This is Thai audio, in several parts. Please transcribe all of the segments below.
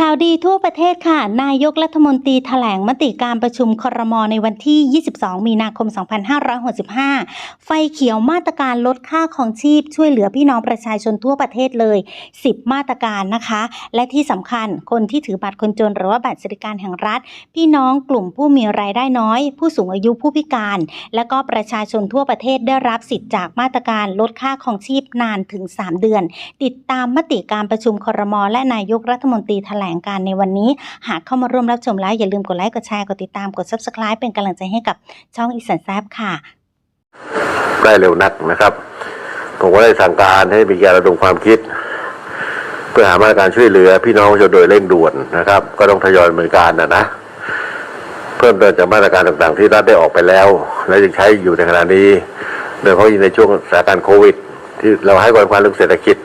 ข่าวดีทั่วประเทศค่ะ นายกรัฐมนตรีแถลงมติการประชุมครมในวันที่ 22 มีนาคม 2565 ไฟเขียวมาตรการลดค่าของชีพช่วยเหลือพี่น้องประชาชนทั่วประเทศเลย 10 มาตรการนะคะ และที่สำคัญคนที่ถือบัตรคนจนหรือว่าบัตรสวัสดิการแห่งรัฐ พี่น้องกลุ่มผู้มีรายได้น้อย ผู้สูงอายุผู้พิการ และก็ประชาชนทั่วประเทศได้รับสิทธิ์จากมาตรการลดค่าของชีพนานถึง 3 เดือน ติดตามมติการประชุมครมและนายกรัฐมนตรีแถลงการในวันนี้ หากเข้ามาร่วมรับชมแล้วอย่าลืมกดไลค์กดแชร์กดติดตามกด subscribe เป็นกำลังใจให้กับช่องอีสานแซบค่ะ ได้เร็วนักนะครับ ผมก็ได้สั่งการให้มีการระดมความคิด เพื่อหามาตรการช่วยเหลือ พี่น้องประชาชนโดยเร่งด่วนนะครับ ก็ต้องทยอยดำเนินการนะนะเพิ่มเติมจากมาตรการต่างๆ ที่รัฐได้ออกไปแล้ว และยังใช้อยู่ในขณะนี้โดยเฉพาะในช่วงสถานการณ์โควิด ที่เราให้ความสำคัญเรื่องเศรษฐกิจ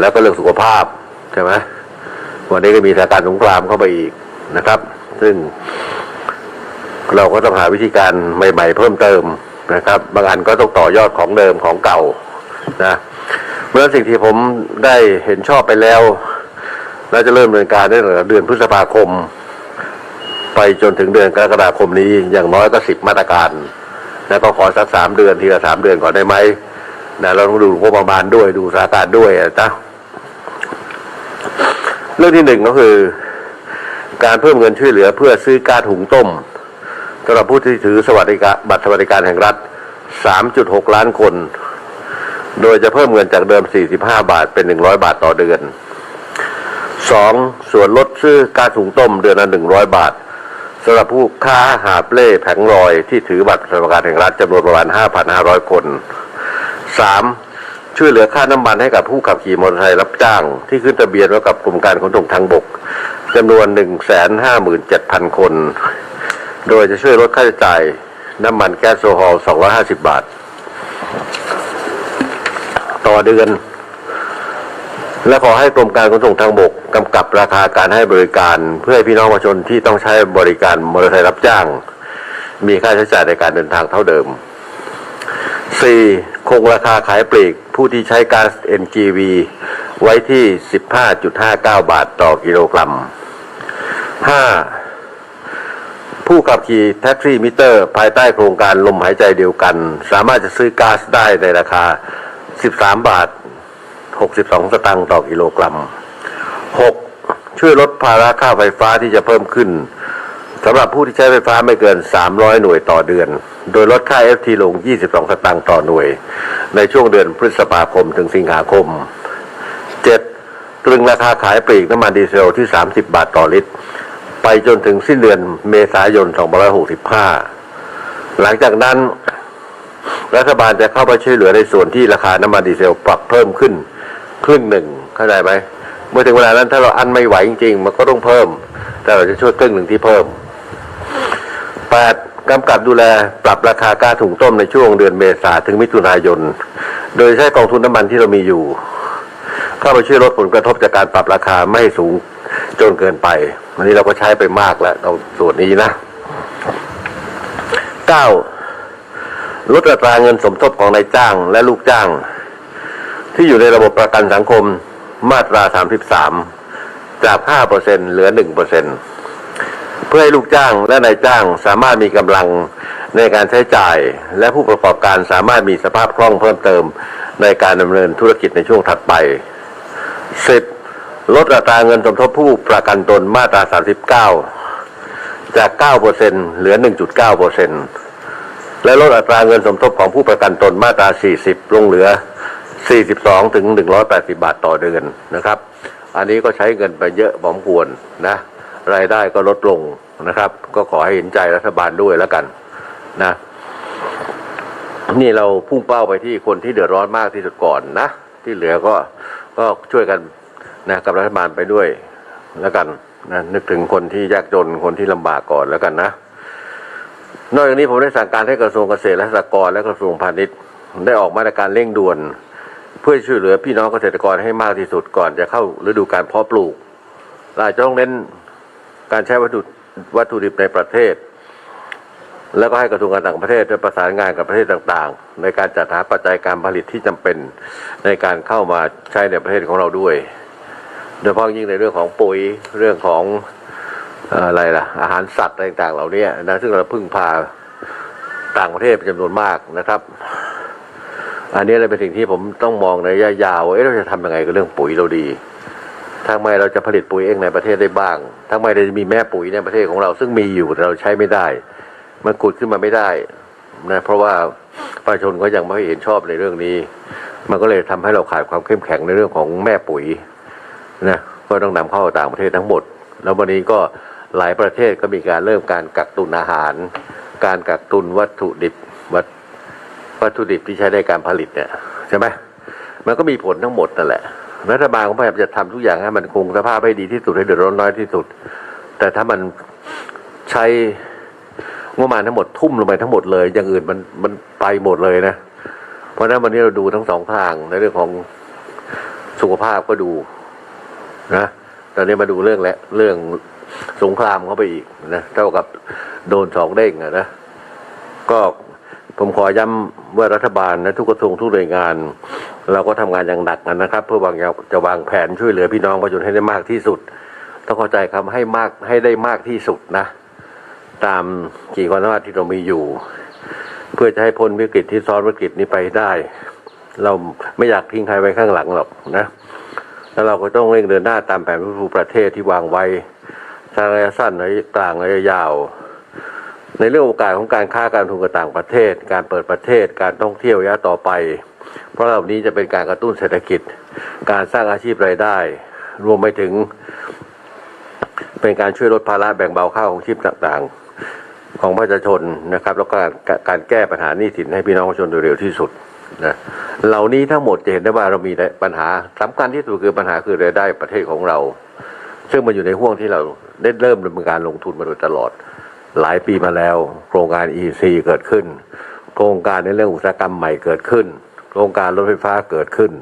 แล้วก็เรื่องสุขภาพใช่ไหม วันนี้ก็มีสถานการณ์สงครามเข้าไปอีกนะครับ ซึ่ง เราก็ต้องหาวิธีการใหม่ ๆ เพิ่มเติมนะครับ บางอันก็ต้องต่อยอดของเดิมของเก่านะเมื่อสิ่งที่ผมได้เห็นชอบไปแล้วเราจะเริ่มดำเนินการได้ตั้งแต่เดือนพฤษภาคม ไปจนถึงเดือนกรกฎาคมนี้อย่างน้อยก็สิบมาตรการแล้วก็ขอสักสามเดือนทีละสามเดือนก่อนได้ไหมนะเราต้องดูงบประมาณด้วยดูสถานการณ์ด้วยนะ เรื่องที่หนึ่งก็คือ การเพิ่มเงินช่วยเหลือเพื่อซื้อก๊าซหุงต้มสำหรับผู้ที่ถือสวัสดิการบัตรสวัสดิการแห่งรัฐ 3.6 ล้านคน โดยจะเพิ่มเงินจากเดิม 45 บาทเป็น 100 บาทต่อเดือน 2. ส่วนลดซื้อก๊าซถุงต้มเดือนละ 100 บาทสำหรับผู้ค้าหาบเล่แผงลอยที่ถือบัตรสวัสดิการแห่งรัฐจำนวนประมาณ 5,500 คน 3. ช่วยเหลือค่าน้ำมันให้กับผู้ขับขี่มอเตอร์ไซค์รับจ้าง ที่ขึ้นทะเบียนไว้กับกรมการขนส่งทางบกจำนวน157,000คน โดยจะช่วยลดค่าใช้จ่ายน้ำมันแก๊สโซฮอล250 บาท ต่อเดือน และขอให้กรมการขนส่งทางบกกำกับราคาการให้บริการ เพื่อให้พี่น้องประชาชนที่ต้องใช้บริการมอเตอร์ไซค์รับจ้าง มีค่าใช้จ่ายในการเดินทางเท่าเดิม 4. คงราคาขายปลีก ผู้ที่ใช้ก๊าซ NGV ไว้ที่ 15.59 บาทต่อกิโลกรัม 5. ผู้ขับขี่แท็กซี่มิเตอร์ ภายใต้โครงการลมหายใจเดียวกัน สามารถจะซื้อก๊าซได้ในราคา 13 บาท 62 สตางค์ต่อกิโลกรัม 6. ช่วยลดภาระค่าไฟฟ้าที่จะเพิ่มขึ้น สำหรับผู้ที่ใช้ไฟฟ้าไม่เกิน 300 หน่วยต่อเดือน โดยลดค่า FT ลง 22 สตางค์ต่อหน่วย ในช่วงเดือนพฤษภาคมถึงสิงหาคม 7. ตรึงราคาขายปลีกน้ำมันดีเซลที่ 30 บาทต่อลิตร ไปจนถึงสิ้นเดือนเมษายน 2565 หลังจากนั้น รัฐบาลจะเข้าไปช่วยเหลือในส่วนที่ราคาน้ำมันดีเซลปรับเพิ่มขึ้นครึ่งหนึ่งเข้าใจไหมเมื่อถึงเวลานั้นถ้าเราอันไม่ไหวจริงๆ มันก็ต้องเพิ่ม แต่เราจะช่วยครึ่งหนึ่งที่เพิ่ม 8. กำกับดูแลปรับราคาก๊าซถุงต้มในช่วงเดือนเมษาถึงมิถุนายน โดยใช้กองทุนน้ำมันที่เรามีอยู่ เข้าไปช่วยลดผลกระทบจากการปรับราคาไม่ให้สูงจนเกินไปวันนี้เราก็ใช้ไปมากแล้วตรงส่วนนี้นะ 9. ลดอัตราเงินสมทบของนายจ้างและลูกจ้าง ที่อยู่ในระบบประกันสังคมมาตรา 33 จาก 5%เหลือ 1% เพื่อให้ลูกจ้างและนายจ้างสามารถมีกำลังในการใช้จ่าย และผู้ประกอบการสามารถมีสภาพคล่องเพิ่มเติมในการดำเนินธุรกิจในช่วงถัดไป 10. ลดอัตราเงินสมทบผู้ประกันตนมาตรา 39 จาก 9%เหลือ 1.9%และลดอัตราเงินสมทบของผู้ประกันตนมาตรา 40 ลงเหลือ 42 ถึง 180 บาทต่อเดือนนะครับ อันนี้ก็ใช้เงินไปเยอะพอสมควรนะ รายได้ก็ลดลงนะครับ ก็ขอให้เห็นใจรัฐบาลด้วยแล้วกันนะนี่เราพุ่งเป้าไปที่คนที่เดือดร้อนมากที่สุดก่อนนะ ที่เหลือก็ก็ช่วยกันนะกับรัฐบาลไปด้วยแล้วกันนะนึกถึงคนที่ยากจนคนที่ลำบากก่อนแล้วกันนะ นอกจากนี้ผมได้สั่งการให้กระทรวงเกษตรและสหกรณ์และกระทรวงพาณิชย์ ได้ออกมาตรการเร่งด่วน เพื่อช่วยเหลือพี่น้องเกษตรกรให้มากที่สุดก่อนจะเข้าฤดูการเพาะปลูกเราจะต้องเน้น การใช้วัตถุวัตถุดิบในประเทศ แล้วก็ให้กระทรวงการต่างประเทศได้ประสานงานกับประเทศต่างๆ ในการจัดหาปัจจัยการผลิตที่จำเป็นในการเข้ามาใช้ในประเทศของเราด้วย โดยเฉพาะยิ่งในเรื่องของปุ๋ยเรื่องของอะไรล่ะอาหารสัตว์อะไรต่างๆเหล่านี้นะซึ่งเราพึ่งพาต่างประเทศเป็นจำนวนมากนะครับ อันนี้เลยเป็นสิ่งที่ผมต้องมองในระยะยาวว่าเอ๊ะเราจะทำยังไงกับเรื่องปุ๋ยเราดี ทำไมเราจะผลิตปุ๋ยเองในประเทศได้บ้างทำไมเราจะมีแม่ปุ๋ยในประเทศของเรา ซึ่งมีอยู่แต่เราใช้ไม่ได้ มันกุดขึ้นมาไม่ได้นะเพราะว่าประชาชนก็ยังไม่เห็นชอบในเรื่องนี้ มันก็เลยทำให้เราขาดความเข้มแข็งในเรื่องของแม่ปุ๋ยนะก็ต้องนำเข้าต่างประเทศทั้งหมด แล้ววันนี้ก็หลายประเทศก็มีการเริ่มการกักตุนอาหาร การกักตุนวัตถุดิบวัตวัตถุดิบที่ใช้ในการผลิตเนี่ยใช่ไหมมันก็มีผลทั้งหมดนั่นแหละ รัฐบาลก็พยายามจะทำทุกอย่างให้มันคงสภาพให้ดีที่สุดให้เดือดร้อนน้อยที่สุด แต่ถ้ามันใช้งบประมาณทั้งหมดทุ่มลงไปทั้งหมดเลย อย่างอื่นมันมันไปหมดเลยนะ เพราะฉะนั้นวันนี้เราดูทั้งสองทางในเรื่องของสุขภาพก็ดูนะตอนนี้มาดูเรื่องและเรื่องสงครามเข้าไปอีกนะเท่ากับโดนสองเด้งอะนะก็ผมขอย้ำว่ารัฐบาลและทุกกระทรวงทุกหน่วยงาน เราก็ทำงานอย่างหนักกันนะครับ เพื่อวางจะวางแผนช่วยเหลือพี่น้องประชาชนให้ได้มากที่สุด ต้องเข้าใจคำให้มากให้ได้มากที่สุดนะ ตามขีดความสามารถที่เรามีอยู่ เพื่อจะให้พ้นวิกฤตที่ซ้อนวิกฤตนี้ไปได้ เราไม่อยากทิ้งใครไว้ข้างหลังหรอกนะแล้วเราก็ต้องเร่งเดินหน้าตามแผนฟื้นฟูประเทศที่วางไว้ทางระยะสั้นระยะกลางระยะยาว ในเรื่องโอกาสของการค้าการทุนกับต่างประเทศ การเปิดประเทศการท่องเที่ยวระยะต่อไป เพราะเหล่านี้จะเป็นการกระตุ้นเศรษฐกิจ การสร้างอาชีพรายได้ รวมไปถึง เป็นการช่วยลดภาระแบ่งเบาค่าของชีพต่างๆ ของประชาชนนะครับ แล้วก็การแก้ปัญหาหนี้สินให้พี่น้องประชาชนโดยเร็วที่สุดนะเหล่านี้ทั้งหมดจะเห็นได้ว่าเรามีปัญหาสำคัญที่สุดคือปัญหาคือรายได้ประเทศของเรา ซึ่งมันอยู่ในห่วงที่เราได้เริ่มดำเนินการลงทุนมาโดยตลอด หลายปีมาแล้ว โครงการ EC เกิดขึ้น โครงการในเรื่องอุตสาหกรรมใหม่เกิดขึ้น โครงการรถไฟฟ้าเกิดขึ้น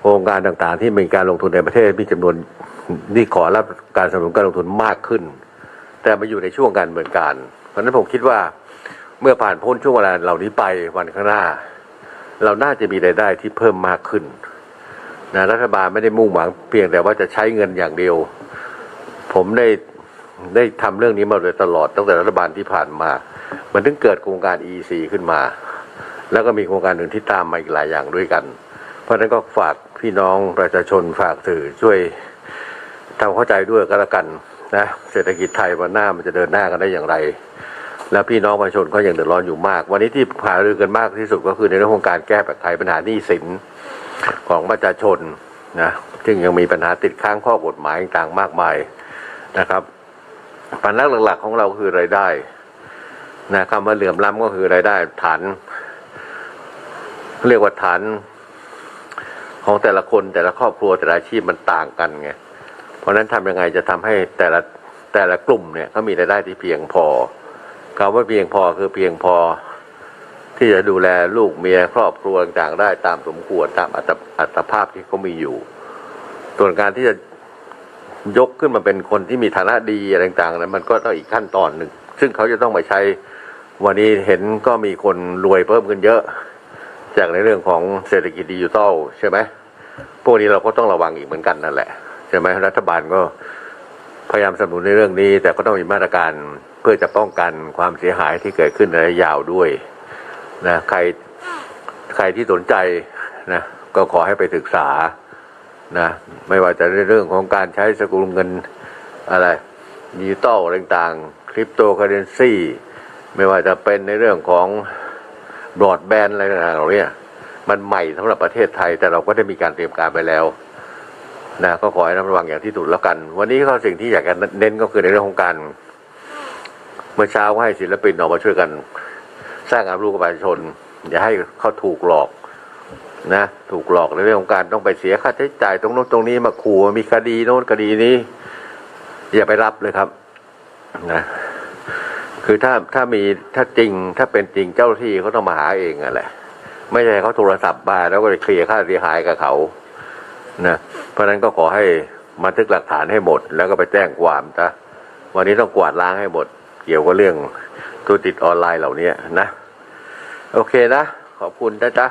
โครงการต่างๆ ที่มีการลงทุนในประเทศมีจำนวนที่ขอรับการสนับสนุนการลงทุนมากขึ้น แต่มาอยู่ในช่วงการดำเนินการ เพราะฉะนั้นผมคิดว่าเมื่อผ่านพ้นช่วงเวลาเหล่านี้ไปวันข้างหน้า เราน่าจะมีรายได้ที่เพิ่มมากขึ้นนะรัฐบาลไม่ได้มุ่งหวังเพียงแต่ว่าจะใช้เงินอย่างเดียว ผมได้ได้ทำเรื่องนี้มาโดยตลอดตั้งแต่รัฐบาลที่ผ่านมา มันถึงเกิดโครงการ EC ขึ้นมา แล้วก็มีโครงการอื่นที่ตามมาอีกหลายอย่างด้วยกัน เพราะฉะนั้นก็ฝากพี่น้องประชาชนฝากสื่อช่วยทำเข้าใจด้วยก็แล้วกันนะเศรษฐกิจไทยวันหน้ามันจะเดินหน้ากันได้อย่างไร แล้วพี่น้องประชาชนก็ยังเดือดร้อนอยู่มาก วันนี้ที่หารือกันมากที่สุดก็คือในเรื่องของการแก้ไขปัญหาหนี้สินของประชาชนนะซึ่งยังมีปัญหาติดค้างข้อกฎหมายต่างๆมากมายนะครับปัญหาหลักๆของเราคือรายได้นะคำว่าเหลื่อมล้ำก็คือรายได้ฐาน เรียกว่าฐานของแต่ละคนแต่ละครอบครัวแต่ละอาชีพมันต่างกันไง เพราะฉะนั้นทำยังไงจะทำให้แต่ละแต่ละกลุ่มเนี่ยเขามีรายได้ที่เพียงพอคำว่าเพียงพอคือเพียงพอ ที่จะดูแลลูกเมียครอบครัวต่างๆได้ตามสมควรตามอัตอัตภาพที่เขามีอยู่ส่วนการที่จะยกขึ้นมาเป็นคนที่มีฐานะดีอะไรต่างๆนั้นมันก็ต้องอีกขั้นตอนหนึ่ง ซึ่งเขาจะต้องมาใช้วันนี้เห็นก็มีคนรวยเพิ่มขึ้นเยอะ จากในเรื่องของเศรษฐกิจดิจิทัลใช่ไหมพวกนี้เราก็ต้องระวังอีกเหมือนกันนั่นแหละใช่ไหมรัฐบาลก็พยายามสนับสนุนในเรื่องนี้ แต่ก็ต้องมีมาตรการเพื่อจะป้องกันความเสียหายที่เกิดขึ้นในระยะยาวด้วยนะใครใครที่สนใจนะก็ขอให้ไปศึกษานะไม่ว่าจะในเรื่องของการใช้สกุลเงินอะไรดิจิตอลต่างๆคริปโตเคอเรนซีไม่ว่าจะเป็นในเรื่องของ บรอดแบนอะไรต่างๆเหล่านี้มันใหม่สำหรับประเทศไทย แต่เราก็ได้มีการเตรียมการไปแล้วนะก็ขอให้ระมัดระวังอย่างที่สุดแล้วกัน วันนี้ก็สิ่งที่อยากจะเน้นก็คือในเรื่องของการ เมื่อเช้าก็ให้ศิลปินออกมาช่วยกัน สร้างความรู้กับประชาชน อย่าให้เขาถูกหลอกนะ ถูกหลอกในเรื่องของการต้องไปเสียค่าใช้จ่ายตรงโน้นตรงนี้มาขู่มีคดีโน้นคดีนี้ อย่าไปรับเลยครับ นะ คือถ้าถ้ามีถ้าจริงถ้าเป็นจริงเจ้าที่เขาต้องมาหาเองอะแหละไม่ใช่เขาโทรศัพท์มาแล้วก็ไปเคลียร์ค่าเสียหายกับเขานะเพราะฉะนั้นก็ขอให้บันทึกหลักฐานให้หมด แล้วก็ไปแจ้งความซะวันนี้ต้องกวาดล้างให้หมด เกี่ยวกับเรื่องธุรกิจออนไลน์เหล่านี้นะ โอเคนะ ขอบคุณนะจ๊ะ